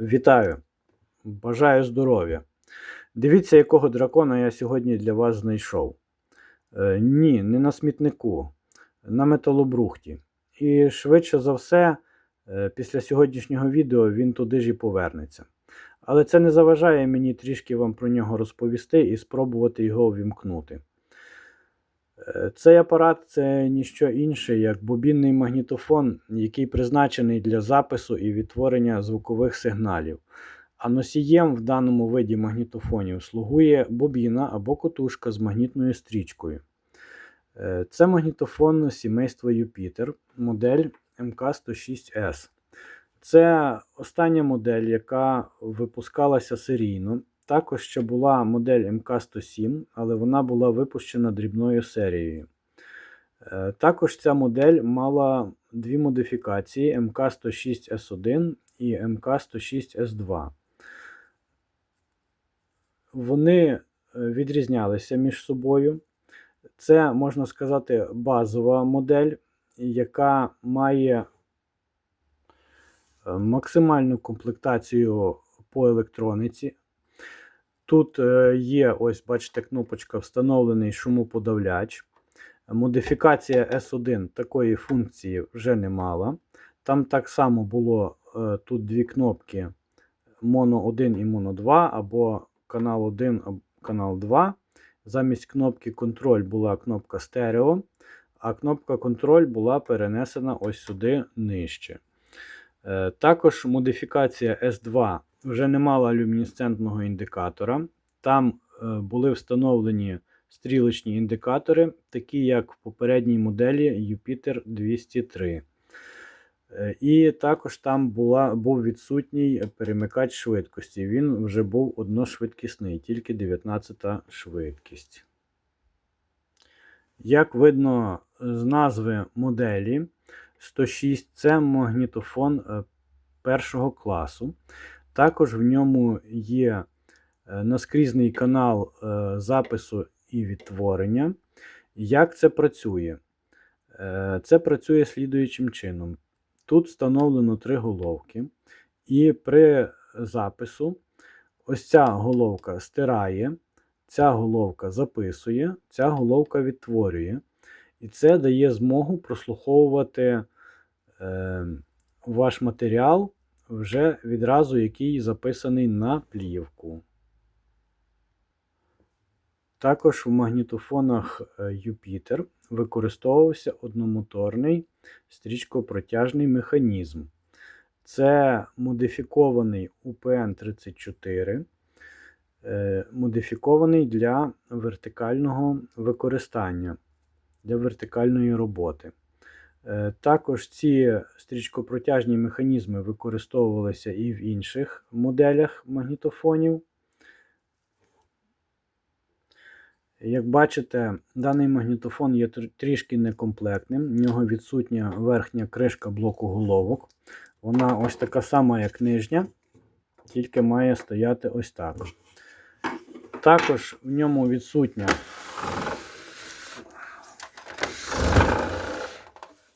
Вітаю! Бажаю здоров'я! Дивіться, якого дракона я сьогодні для вас знайшов. Е, ні, не на смітнику, на металобрухті. І швидше за все, е, після сьогоднішнього відео він туди ж і повернеться. Але це не заважає мені трішки вам про нього розповісти і спробувати його увімкнути. Е, Цей апарат це ніщо інше, як бобінний магнітофон, який призначений для запису і відтворення звукових сигналів. А носієм в даному виді магнітофонів слугує бобіна або котушка з магнітною стрічкою. Е, Це магнітофон сімейства Юпітер, модель МК106С. Це остання модель, яка випускалася серійно. Також ще була модель МК107, але вона була випущена дрібною серією. Е, Також ця модель мала дві модифікації МК106С1 і МК106С2. Вони е, відрізнялися між собою. Це, можна сказати, базова модель, яка має е, максимальну комплектацію по електрониці. Тут е, є, ось, бачите, кнопочка встановлений шумоподавляч. Модифікація S1 такої функції вже не мала. Там так само було е, тут дві кнопки Mono 1 і Mono 2, або канал 1, або канал 2. Замість кнопки контроль була кнопка стерео, а кнопка контроль була перенесена ось сюди нижче. Е, Також модифікація S2 вже не мала люмінесцентного індикатора. Там е, були встановлені стрілочні індикатори, такі як в попередній моделі Jupiter 203. Е, І також там була, був відсутній перемикач швидкості. Він вже був одношвидкісний, тільки 19 швидкість. Як видно з назви моделі 106 це магнітофон е, першого класу. Також в ньому є е, наскрізний канал е, запису і відтворення. Як це працює? Е, Це працює слідуючим чином. Тут встановлено три головки, і при запису ось ця головка стирає, ця головка записує, ця головка відтворює. І це дає змогу прослуховувати ваш матеріал вже відразу, який записаний на плівку. Також в магнітофонах е, Jupiter використовувався одномоторний стрічкопротяжний механізм. Це модифікований UPN34, е, модифікований для вертикального використання, для вертикальної роботи. Е, Також ці стрічкопротяжні механізми використовувалися і в інших моделях магнітофонів. Як бачите, даний магнітофон є трішки некомплектним. В нього відсутня верхня кришка блоку головок. Вона ось така сама, як нижня, тільки має стояти ось так. Також в ньому відсутня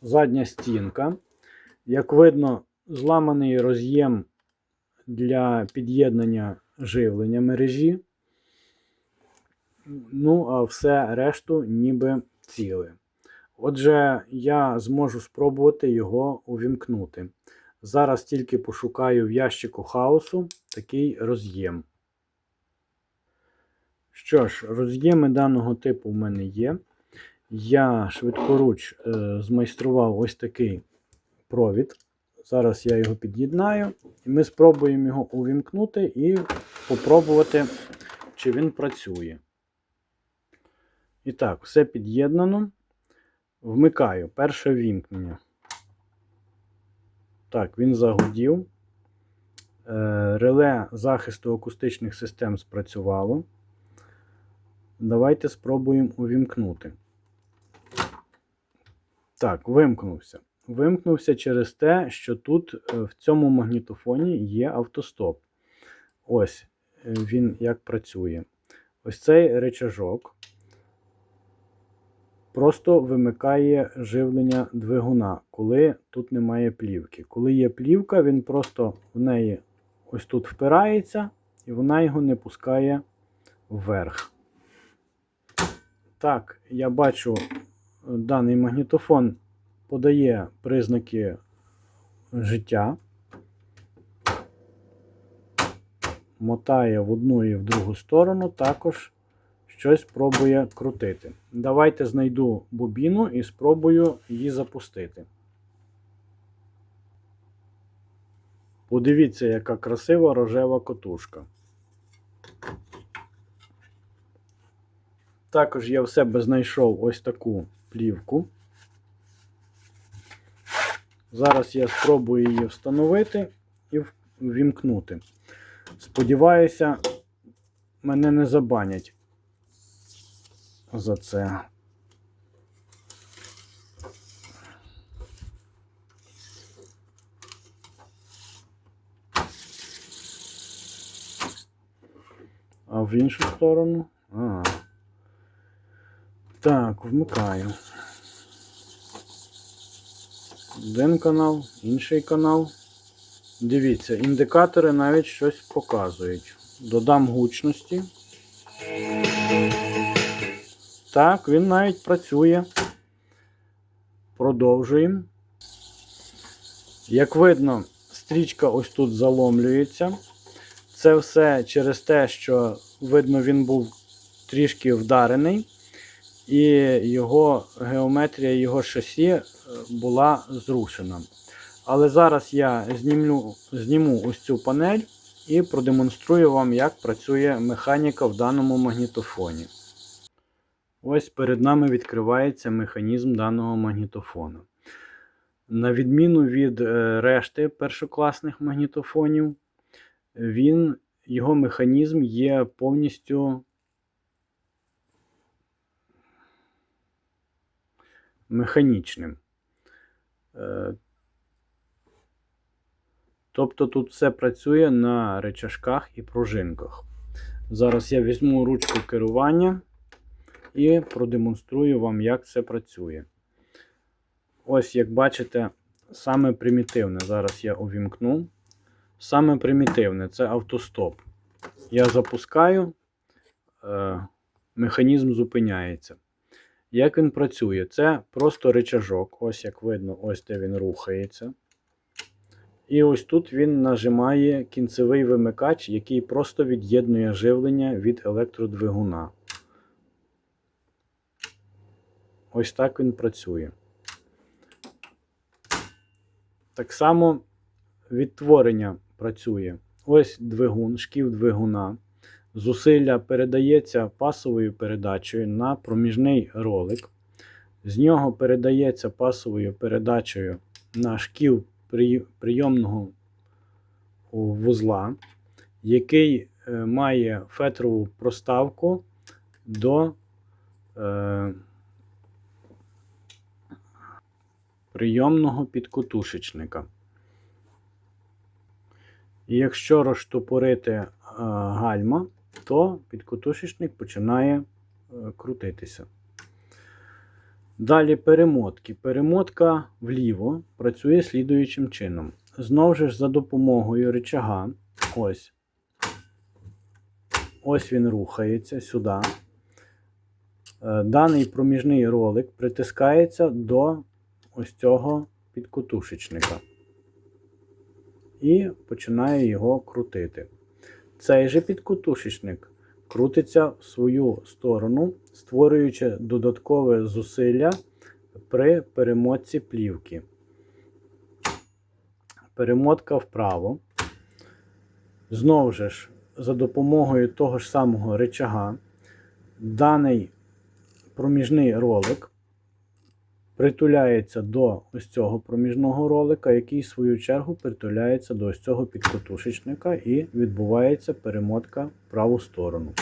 задня стінка. Як видно, зламаний роз'єм для під'єднання живлення мережі. Ну, а все решту ніби ціле. Отже, я зможу спробувати його увімкнути. Зараз тільки пошукаю в ящику хаосу такий роз'єм. Що ж, роз'єми даного типу в мене є. Я швидкоруч е, змайстрував ось такий провід. Зараз я його під'єднаю, і ми спробуємо його увімкнути і попробувати, чи він працює. І так, все під'єднано. Вмикаю перше вімкнення. Так, він загудів. Е, Реле захисту акустичних систем спрацювало. Давайте спробуємо увімкнути. Так, вимкнувся. Вимкнувся через те, що тут е, в цьому магнітофоні є автостоп. Ось е, він як працює. Ось цей речажок просто вимикає живлення двигуна, коли тут немає плівки. Коли є плівка, він просто в неї ось тут впирається, і вона його не пускає вверх. Так, я бачу, даний магнітофон подає признаки життя. Мотає в одну і в другу сторону, також щось пробує крутити. Давайте знайду бобіну і спробую її запустити. Подивіться, яка красива рожева котушка. Також я в себе знайшов ось таку плівку. Зараз я спробую її встановити і ввімкнути. Сподіваюся, мене не забанять за це. А в іншу сторону? А. Так, вмикаю. Один канал, інший канал. Дивіться, індикатори навіть щось показують. Додам гучності. Так, він навіть працює. Продовжуємо. Як видно, стрічка ось тут заломлюється. Це все через те, що, видно, він був трішки вдарений, і його геометрія його шасі е, була зрушена. Але зараз я знімлю, зніму ось цю панель і продемонструю вам, як працює механіка в даному магнітофоні. Ось перед нами відкривається механізм даного магнітофона. На відміну від е, решти першокласних магнітофонів, він, його механізм є повністю механічним. Е, Тобто тут все працює на речашках і пружинках. Зараз я візьму ручку керування і продемонструю вам, як це працює. Ось, як бачите, саме примітивне. Зараз я увімкну. Саме примітивне це автостоп. Я запускаю, е, механізм зупиняється. Як він працює? Це просто речажок. Ось як видно, ось де він рухається. І ось тут він нажимає кінцевий вимикач, який просто від'єднує живлення від електродвигуна. Ось так він працює. Так само відтворення працює. Ось двигун, шків двигуна. Зусилля передається пасовою передачею на проміжний ролик. З нього передається пасовою передачею на шків прийомного вузла, який е, має фетрову проставку до е, прийомного підкотушечника. І якщо розштопорити е, гальма, то підкотушечник починає е, крутитися. Далі перемотки. Перемотка вліво працює слідуючим чином. Знову ж за допомогою рычага, ось ось він рухається сюди. Е, даний проміжний ролик притискається до ось цього підкотушечника і починає його крутити. Цей же підкотушечник крутиться в свою сторону, створюючи додаткове зусилля при перемотці плівки. Перемотка вправо. Знову ж, за допомогою того ж самого речага, даний проміжний ролик притуляється до ось цього проміжного ролика, який, в свою чергу, притуляється до ось цього підкотушечника і відбувається перемотка в праву сторону.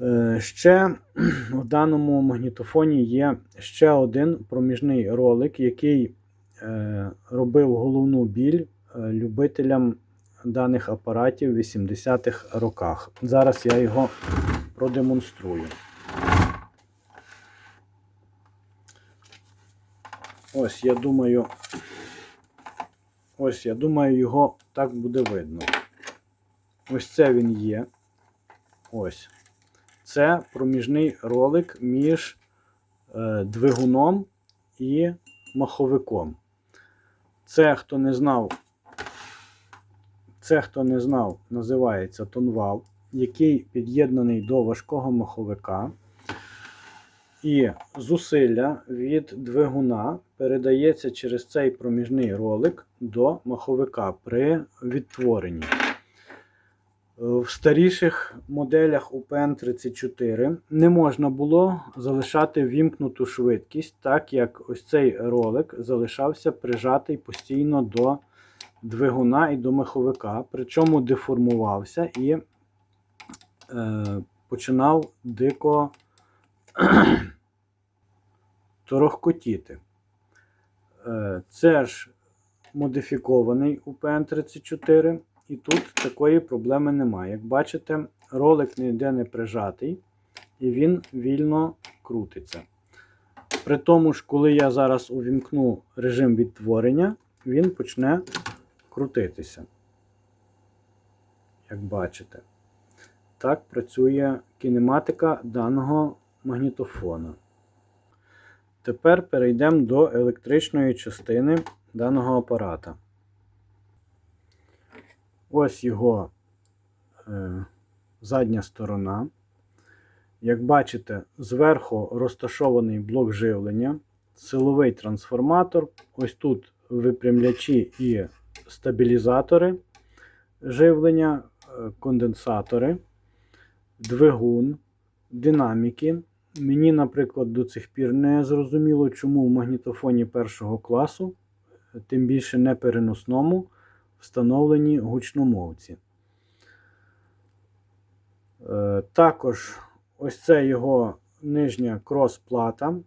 Е, ще в даному магнітофоні є ще один проміжний ролик, який е, робив головну біль е, любителям даних апаратів в 80-х роках. Зараз я його продемонструю. Ось, я думаю, Ось, я думаю, його так буде видно. Ось це він є. Ось. Це проміжний ролик між е, двигуном і маховиком. Це, хто не знав, це, хто не знав, називається тонвал, який під'єднаний до важкого маховика. І зусилля від двигуна передається через цей проміжний ролик до маховика при відтворенні. В старіших моделях UPN34 не можна було залишати вімкнуту швидкість, так як ось цей ролик залишався прижатий постійно до двигуна і до маховика, причому деформувався і е, починав дико торохкотіти. Е, Це ж модифікований UPN34, і тут такої проблеми немає. Як бачите, ролик ніде не прижатий, і він вільно крутиться. При тому ж, коли я зараз увімкну режим відтворення, він почне крутитися. Як бачите, так працює кінематика даного магнітофона. Тепер перейдемо до електричної частини даного апарата. Ось його е, задня сторона. Як бачите, зверху розташований блок живлення, силовий трансформатор. Ось тут випрямлячі і стабілізатори живлення, е, конденсатори, двигун, динаміки. Мені, наприклад, до цих пір не зрозуміло, чому в магнітофоні першого класу, тим більше не переносному, встановлені гучномовці. Е, Також ось це його нижня крос-плата,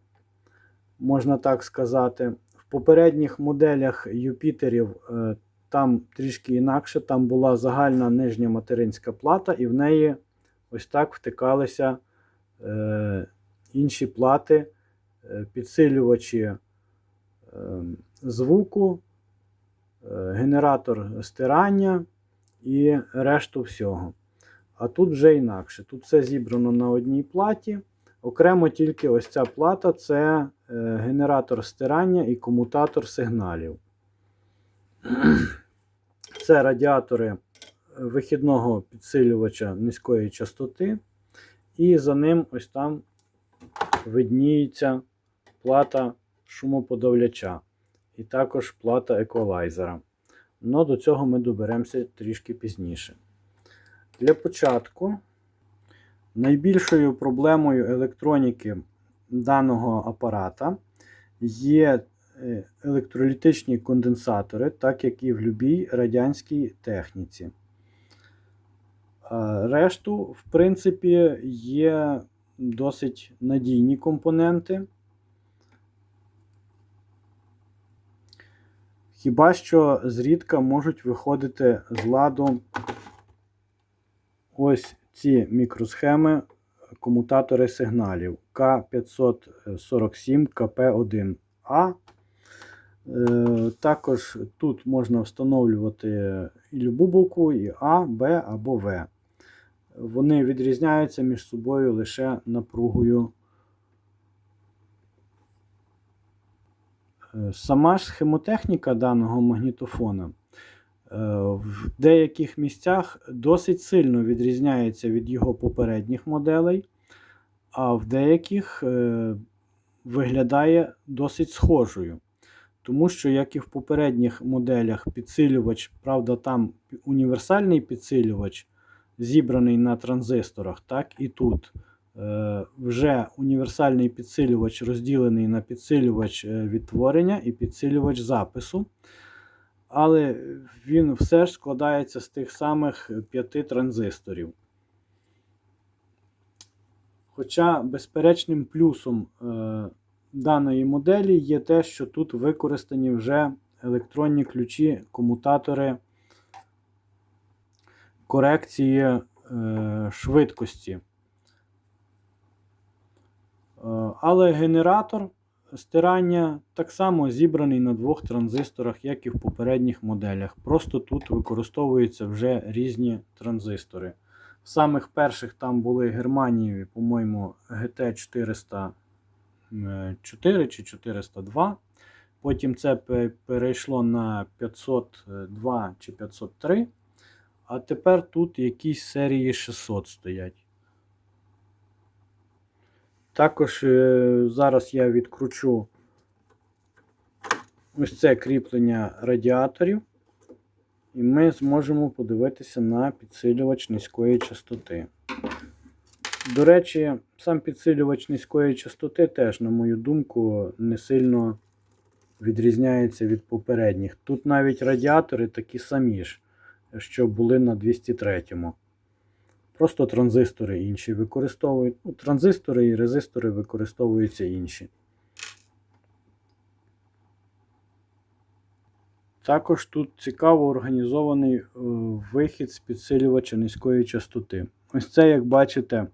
можна так сказати. В попередніх моделях Юпітерів е, там трішки інакше, там була загальна нижня материнська плата, і в неї ось так втикалися е, інші плати, е, підсилювачі е, звуку, е, генератор стирання і решту всього. А тут вже інакше. Тут все зібрано на одній платі. Окремо тільки ось ця плата це генератор стирання і комутатор сигналів. Це радіатори вихідного підсилювача низької частоти. І за ним ось там видніється плата шумоподавляча. І також плата еквалайзера. Но до цього ми доберемося трішки пізніше. Для початку найбільшою проблемою електроніки даного апарата є е, електролітичні конденсатори, так як і в будь-якій радянській техніці. Решту, в принципі, є досить надійні компоненти. Хіба що зрідка можуть виходити з ладу ось ці мікросхеми, комутатори сигналів К547 КП1А. Е, Також тут можна встановлювати і любу букву, і А, Б або В. Вони відрізняються між собою лише напругою. Е, Сама ж схемотехніка даного магнітофона е, в деяких місцях досить сильно відрізняється від його попередніх моделей, а в деяких е, виглядає досить схожою. Тому що, як і в попередніх моделях, підсилювач, правда, там універсальний підсилювач зібраний на транзисторах, так і тут е, вже універсальний підсилювач розділений на підсилювач е, відтворення і підсилювач запису. Але він все ж складається з тих самих п'яти транзисторів. Хоча безперечним плюсом е, даної моделі є те, що тут використані вже електронні ключі, комутатори корекції е, швидкості. Е, але генератор стирання так само зібраний на двох транзисторах, як і в попередніх моделях. Просто тут використовуються вже різні транзистори. В самих перших там були Германієві, по-моєму, GT 404 чи 402. Потім це перейшло на 502 чи 503. А тепер тут якісь серії 600 стоять. Також е, зараз я відкручу ось це кріплення радіаторів, і ми зможемо подивитися на підсилювач низької частоти. До речі, сам підсилювач низької частоти теж, на мою думку, не сильно відрізняється від попередніх. Тут навіть радіатори такі самі ж, що були на 203-му. Просто транзистори інші використовують. Ну, транзистори і резистори використовуються інші. Також тут цікаво організований е, вихід з підсилювача низької частоти. Ось це, як бачите,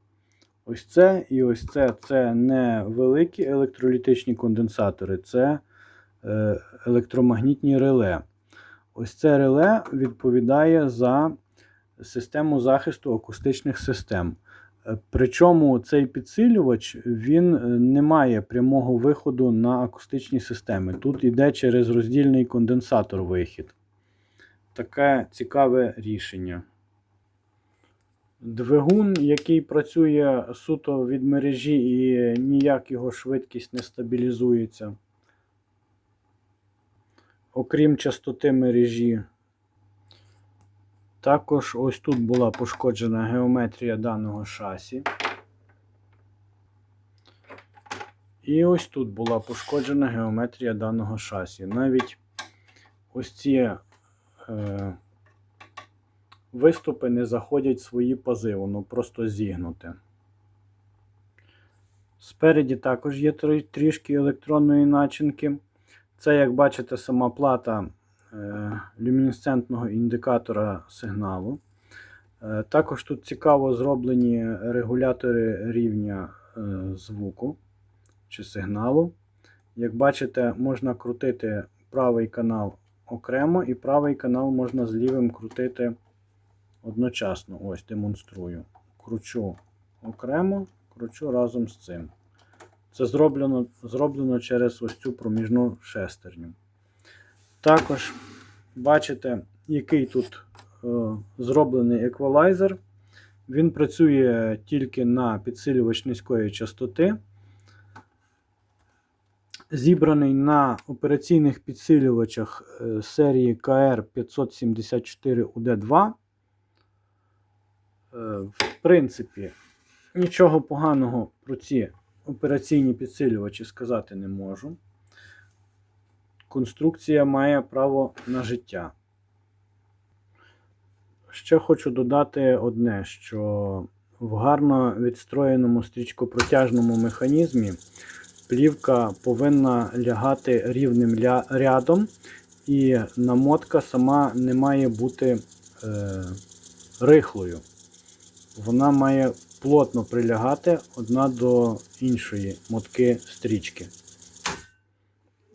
ось це і ось це це не великі електролітичні конденсатори, це е, електромагнітні реле. Ось це реле відповідає за систему захисту акустичних систем. Е, Причому цей підсилювач він е, не має прямого виходу на акустичні системи. Тут йде через роздільний конденсатор вихід. Таке цікаве рішення. Двигун, який працює суто від мережі і ніяк його швидкість не стабілізується. Окрім частоти мережі. Також ось тут була пошкоджена геометрія даного шасі. І ось тут була пошкоджена геометрія даного шасі. Навіть ось ці е, виступи не заходять в свої пази, воно просто зігнуте. Спереді також є трішки електронної начинки. Це, як бачите, сама плата е, люмінесцентного індикатора сигналу. Е, Також тут цікаво зроблені регулятори рівня е, звуку чи сигналу. Як бачите, можна крутити правий канал окремо, і правий канал можна з лівим крутити одночасно. Ось демонструю. Кручу окремо, кручу разом з цим. Це зроблено, зроблено через ось цю проміжну шестерню. Також бачите, який тут е, зроблений еквалайзер. Він працює тільки на підсилювач низької частоти. Зібраний на операційних підсилювачах е, серії KR574UD2. Е, В принципі, нічого поганого про ці операційні підсилювачі сказати не можу. Конструкція має право на життя. Ще хочу додати одне, що в гарно відстроєному стрічкопротяжному механізмі плівка повинна лягати рівним рядом, і намотка сама не має бути е, рихлою. Вона має плотно прилягати одна до іншої мотки стрічки.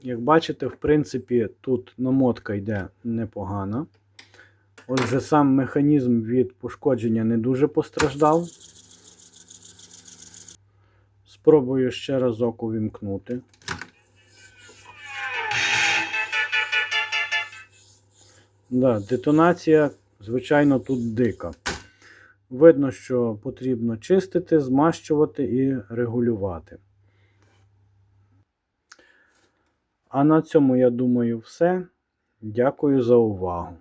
Як бачите, в принципі, тут намотка йде непогана. Отже, сам механізм від пошкодження не дуже постраждав. Спробую ще разок увімкнути. Да, детонація, звичайно, тут дика. Видно, що потрібно чистити, змащувати і регулювати. А на цьому, я думаю, все. Дякую за увагу.